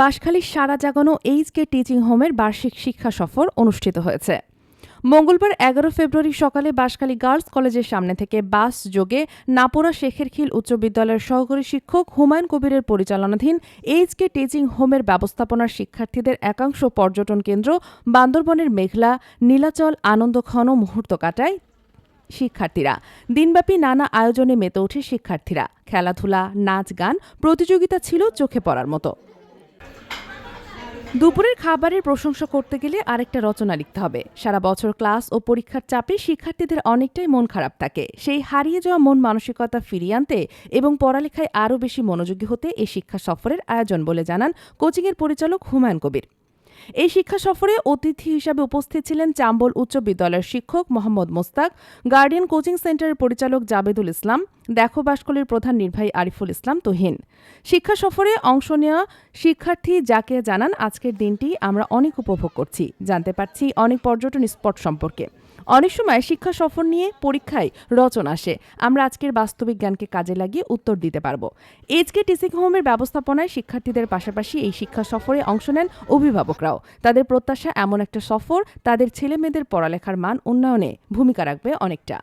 বাঁশখালীর সারা জাগানো HK teaching হোমের বার্ষিক শিক্ষা সফর অনুষ্ঠিত হয়েছে। মঙ্গলবার এগারো ফেব্রুয়ারি সকালে বাঁশখালী গার্লস কলেজের সামনে থেকে বাস যোগে নাপোরা শেখের খিল উচ্চ বিদ্যালয়ের সহকারী শিক্ষক হুমায়ুন কবিরের পরিচালনাধীন এইচকে টিচিং হোমের ব্যবস্থাপনার শিক্ষার্থীদের একাংশ পর্যটন কেন্দ্র বান্দরবনের মেঘলা, নীলাচল আনন্দঘন মুহূর্ত কাটায় শিক্ষার্থীরা। দিনব্যাপী নানা আয়োজনে মেতে ওঠে শিক্ষার্থীরা। খেলাধুলা, নাচ গান প্রতিযোগিতা ছিল চোখে পড়ার মতো। দুপুরের খাবারের প্রশংসা করতে গেলে আরেকটা রচনা লিখতে হবে। সারা বছর ক্লাস ও পরীক্ষার চাপে শিক্ষার্থীদের অনেকটাই মন খারাপ থাকে। সেই হারিয়ে যাওয়া মন মানসিকতা ফিরিয়ে আনতে এবং পড়ালেখায় আরও বেশি মনোযোগী হতে এই শিক্ষা সফরের আয়োজন বলে জানান কোচিংয়ের পরিচালক হুমায়ুন কবির। এই শিক্ষা সফরে অতিথি হিসাবে উপস্থিত ছিলেন চাম্বল উচ্চ বিদ্যালয়ের শিক্ষক মোহাম্মদ মোস্তাক, গার্ডিয়ান কোচিং সেন্টারের পরিচালক জাবেদুল ইসলাম দেখো বাসকলের প্রধান নির্বাহী আরিফুল ইসলাম তুহিন। শিক্ষা সফরে অংশ নেওয়া শিক্ষার্থী যাকে জানান, আজকের দিনটি আমরা অনেক উপভোগ করছি। জানতে পারছি অনেক পর্যটন স্পট সম্পর্কে। অনেক সময় শিক্ষা সফর নিয়ে পরীক্ষায় রচনা আসে। আমরা আজকের বাস্তবিক জ্ঞানকে কাজে লাগিয়ে উত্তর দিতে পারব। এইচকে টিচিং হোমের ব্যবস্থাপনায় শিক্ষার্থীদের পাশাপাশি এই শিক্ষা সফরে অংশ নেন অভিভাবকরাও। তাদের প্রত্যাশা এমন একটা সফর, তাদের ছেলেমেয়েদের পড়ালেখার মান উন্নয়নে ভূমিকা রাখবে অনেকটা।